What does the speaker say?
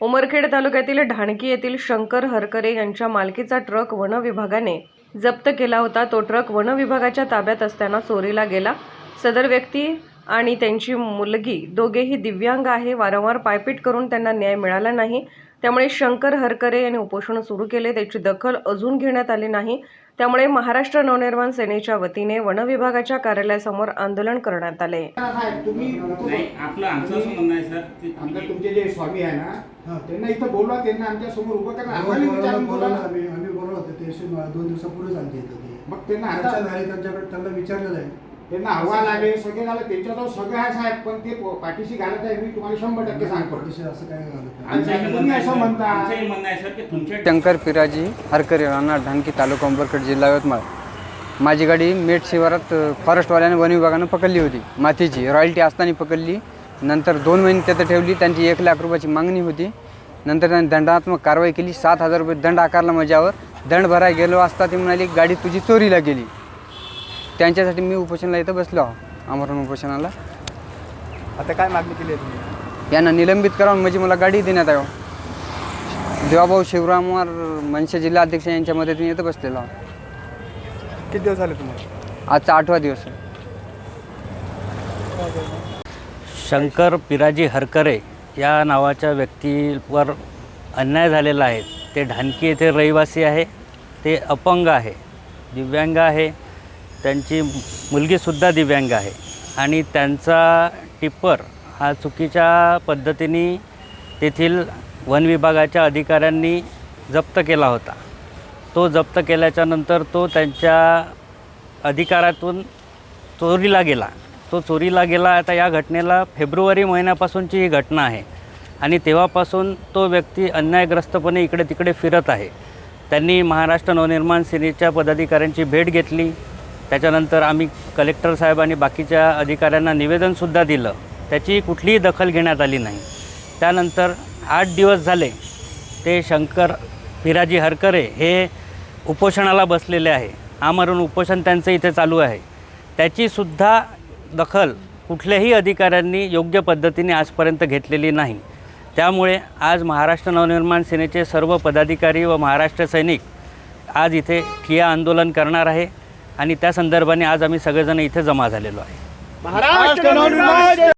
उमरखेड तालुक्यातील ढाणकी येथील शंकर हरकरे यांच्या मालकीचा ट्रक वन विभागाने जप्त केला होता. तो ट्रक वन विभागाच्या ताब्यात असताना चोरीला गेला. सदर व्यक्ती आणि त्यांची मुलगी दोघेही दिव्यांग आहे. वारंवार पायपीट करून त्यांना न्याय मिळाला नाही. त्यामुळे शंकर हरकरे यांनी उपोषण सुरू केले. त्याची दखल अजून घेण्यात आली नाही. त्यामुळे महाराष्ट्र नवनिर्माण सेनेच्या वतीने वन विभागाच्या कार्यालयासमोर आंदोलन करण्यात आले. आमच्या तुम्ही तुमचे जे स्वामी आहे ना त्यांना इथं बोलवा त्यांना आमच्यासमोर उभं करा. आम्ही बोलवलं होतं ते दोन दिवसापूर्वीच आमच्या इथं ते मग त्यांना आता झाली त्यांच्याकडे त्यांना विचारलेलं आहे त्यांना अहवाल आले सगळे झालं. त्यांच्याजवळ सगळं आहे साहेब पण ते पाठीशी घालत आहे मी तुम्हाला शंभर टक्के सांगतो. शंकर पिराजी हरकरे राणा ढानकी तालुका अंबरखेड जिल्हा यवतमाळ. माझी गाडी मेट शिवारात फॉरेस्टवाल्याने वन विभागानं पकडली होती. मातीची. रॉयल्टी असताना पकडली. नंतर दोन महिने तिथं ठेवली. त्यांची एक लाख रुपयाची मागणी होती. नंतर त्यांनी दंडात्मक कारवाई केली. सात हजार रुपये दंड आकारला माझ्यावर. दंड भरायला गेलो असता ती म्हणाली गाडी तुझी चोरीला गेली. त्यांच्यासाठी मी उपोषणाला इथं बसलो आहो आमरण उपोषणाला. आता काय मागणी केली आहे तुम्ही? यांना निलंबित करावं म्हणजे मला गाडी देण्यात यावं. देवाभाऊ शिवरामवार मनसे जिल्हा अध्यक्ष यांच्या मदतीने इथं बसलेलो आहो. किती दिवस झाले तुम्हाला? आजचा आठवा दिवस आहे. शंकर पिराजी हरकरे या नावाच्या व्यक्तीवर अन्याय झालेला आहे. ते ढानकी येथे रहिवासी आहे. ते अपंग आहे. दिव्यांग आहे. त्यांची मुलगीसुद्धा दिव्यांग आहे. आणि त्यांचा टिप्पर हा चुकीच्या पद्धतीने तेथील वन विभागाच्या अधिकाऱ्यांनी जप्त केला होता. तो जप्त केल्याच्यानंतर तो त्यांच्या अधिकारातून चोरीला गेला. तो चोरीला गेला. आता या घटनेला फेब्रुवारी महिन्यापासूनची ही घटना आहे. आणि तेव्हापासून तो व्यक्ती अन्यायग्रस्तपणे इकडे तिकडे फिरत आहे. त्यांनी महाराष्ट्र नवनिर्माण सेनेच्या पदाधिकाऱ्यांची भेट घेतली. त्याच्यानंतर आम्ही कलेक्टर साहेब आणि बाकीच्या अधिकाऱ्यांना निवेदनसुद्धा दिलं. त्याची कुठलीही दखल घेण्यात आली नाही. त्यानंतर आठ दिवस झाले ते शंकर पिराजी हरकरे हे उपोषणाला बसलेले आहे. आमरण उपोषण त्यांचं इथे चालू आहे. त्याचीसुद्धा दखल कुठल्याही अधिकाऱ्यांनी योग्य पद्धतीने आजपर्यंत घेतलेली नाही. त्यामुळे आज महाराष्ट्र नवनिर्माण सेनेचे सर्व पदाधिकारी व महाराष्ट्र सैनिक आज इथे ठिया आंदोलन करणार आहे. आणि त्या संदर्भाने आज आम्ही सगळेजण इथे जमा झालेलो आहे. महाराष्ट्र